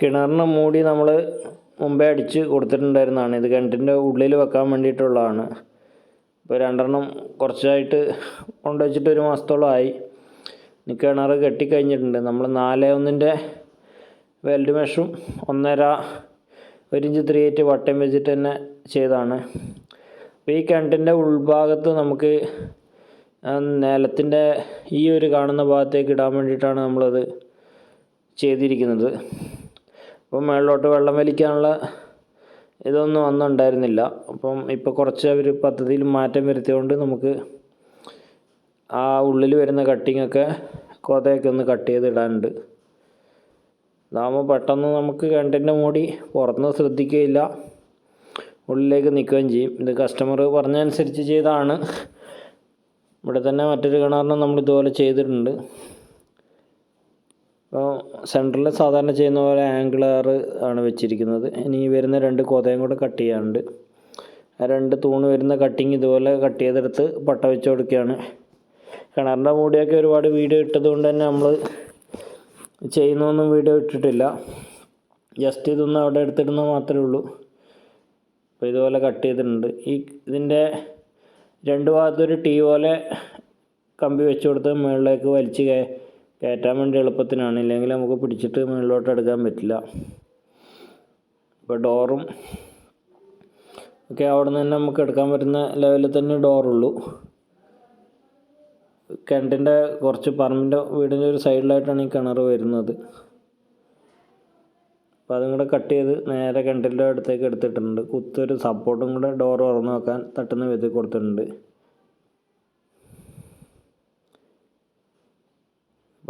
കിണറിന് മൂടി നമ്മൾ മുമ്പേ അടിച്ച് കൊടുത്തിട്ടുണ്ടായിരുന്നതാണ്. ഇത് കിണറ്റിന്റെ ഉള്ളിൽ വെക്കാൻ വേണ്ടിയിട്ടുള്ളതാണ്. ഇപ്പോൾ രണ്ടെണ്ണം കുറച്ചായിട്ട് കൊണ്ടുവച്ചിട്ട് ഒരു മാസത്തോളമായി ഇനി കിണർ കെട്ടിക്കഴിഞ്ഞിട്ടുണ്ട്. നമ്മൾ നാലേ ഒന്നിന്റെ വെൽഡ് മെഷും ഒന്നര ഒരു ഇഞ്ച് ത്രീ എയ്റ്റ് വട്ടം വെച്ചിട്ട് തന്നെ ചെയ്തതാണ്. അപ്പോൾ ഈ കിണറ്റിന്റെ ഉൾഭാഗത്ത് നമുക്ക് നിലത്തിന്റെ ഈ ഒരു കാണുന്ന ഭാഗത്തേക്ക് ഇടാൻ വേണ്ടിയിട്ടാണ് നമ്മളത് ചെയ്തിരിക്കുന്നത്. അപ്പം മുകളിലോട്ട് വെള്ളം വലിക്കാനുള്ള ഇതൊന്നും അന്നുണ്ടായിരുന്നില്ല. അപ്പം ഇപ്പോൾ കുറച്ച് അവർ പദ്ധതിയിൽ മാറ്റം വരുത്തിയതുകൊണ്ട് നമുക്ക് ആ ഉള്ളിൽ വരുന്ന കട്ടിങ്ങൊക്കെ കോതയൊക്കെ ഒന്ന് കട്ട് ചെയ്ത് ഇടാനുണ്ട്. ഇതാകുമ്പോൾ പെട്ടെന്ന് നമുക്ക് കിണറ്റിന്റെ മൂടി പുറത്തുനിന്ന് ശ്രദ്ധിക്കുകയില്ല. ഉള്ളിലേക്ക് നിൽക്കുകയും ചെയ്യും. ഇത് കസ്റ്റമർ പറഞ്ഞനുസരിച്ച് ചെയ്താണ് ഇവിടെ തന്നെ മറ്റൊരു കിണറിനും നമ്മൾ ഇതുപോലെ ചെയ്തിട്ടുണ്ട്. സെന്ററിൽ സാധാരണ ചെയ്യുന്ന പോലെ ആംഗിളാർ ആണ് വെച്ചിരിക്കുന്നത്. ഇനി വരുന്ന രണ്ട് കൊതയും കൂടെ കട്ട് ചെയ്യാനുണ്ട്. രണ്ട് തൂണ് വരുന്ന കട്ടിങ് ഇതുപോലെ കട്ട് ചെയ്തെടുത്ത് പട്ട വെച്ച് കൊടുക്കുകയാണ്. കിണറിന്റെ മൂടിയൊക്കെ ഒരുപാട് വീഡിയോ ഇട്ടതുകൊണ്ട് തന്നെ നമ്മൾ ചെയ്യുന്നൊന്നും വീഡിയോ ഇട്ടിട്ടില്ല. ജസ്റ്റ് ഇതൊന്നും അവിടെ എടുത്തിടുന്ന മാത്രമേ ഉള്ളൂ. അപ്പോൾ ഇതുപോലെ കട്ട് ചെയ്തിട്ടുണ്ട്. ഈ ഇതിന്റെ രണ്ട് ഭാഗത്തൊരു ടീ പോലെ കമ്പി വെച്ച് കൊടുത്ത് മുകളിലേക്ക് വലിച്ച് കയറ്റാൻ വേണ്ടി എളുപ്പത്തിനാണ്. ഇല്ലെങ്കിൽ നമുക്ക് പിടിച്ചിട്ട് മുകളിലോട്ട് എടുക്കാൻ പറ്റില്ല. ഇപ്പോൾ ഡോറും ഒക്കെ അവിടെ നിന്ന് തന്നെ നമുക്ക് എടുക്കാൻ പറ്റുന്ന ലെവലിൽ തന്നെ ഡോറുള്ളൂ. കിണറ്റിന്റെ കുറച്ച് പറമ്പിന്റെ വീടിന്റെ ഒരു സൈഡിലായിട്ടാണ് ഈ കിണർ വരുന്നത്. അപ്പോൾ അതും കൂടെ കട്ട് ചെയ്ത് നേരെ കിണറ്റിന്റെ അടുത്തേക്ക് എടുത്തിട്ടുണ്ട്. കുത്തൊരു സപ്പോർട്ടും കൂടെ ഡോർ തുറന്ന് വെക്കാൻ തട്ടുന്ന വിധത്തിൽ കൊടുത്തിട്ടുണ്ട്.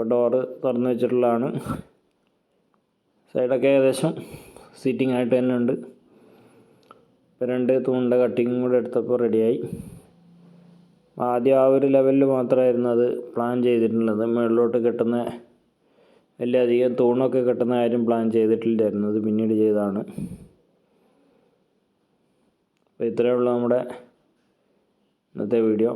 ഇപ്പോൾ ഡോറ് തുറന്ന് വെച്ചിട്ടുള്ളതാണ്. സൈഡൊക്കെ ഏകദേശം സീറ്റിംഗ് ആയിട്ട് തന്നെ ഉണ്ട്. ഇപ്പോൾ രണ്ട് തൂണിന്റെ കട്ടിങ്ങും കൂടെ എടുത്തപ്പോൾ റെഡിയായി ആദ്യം ആ ഒരു ലെവലിൽ മാത്രമായിരുന്നു അത് പ്ലാൻ ചെയ്തിട്ടുള്ളത്. മുകളിലോട്ട് കെട്ടുന്ന വലിയ അധികം തൂണൊക്കെ കെട്ടുന്ന കാര്യം പ്ലാൻ ചെയ്തിട്ടില്ലായിരുന്നു. അത് പിന്നീട് ചെയ്തതാണ്. അപ്പോൾ ഇത്രയേ ഉള്ളൂ നമ്മുടെ ഇന്നത്തെ വീഡിയോ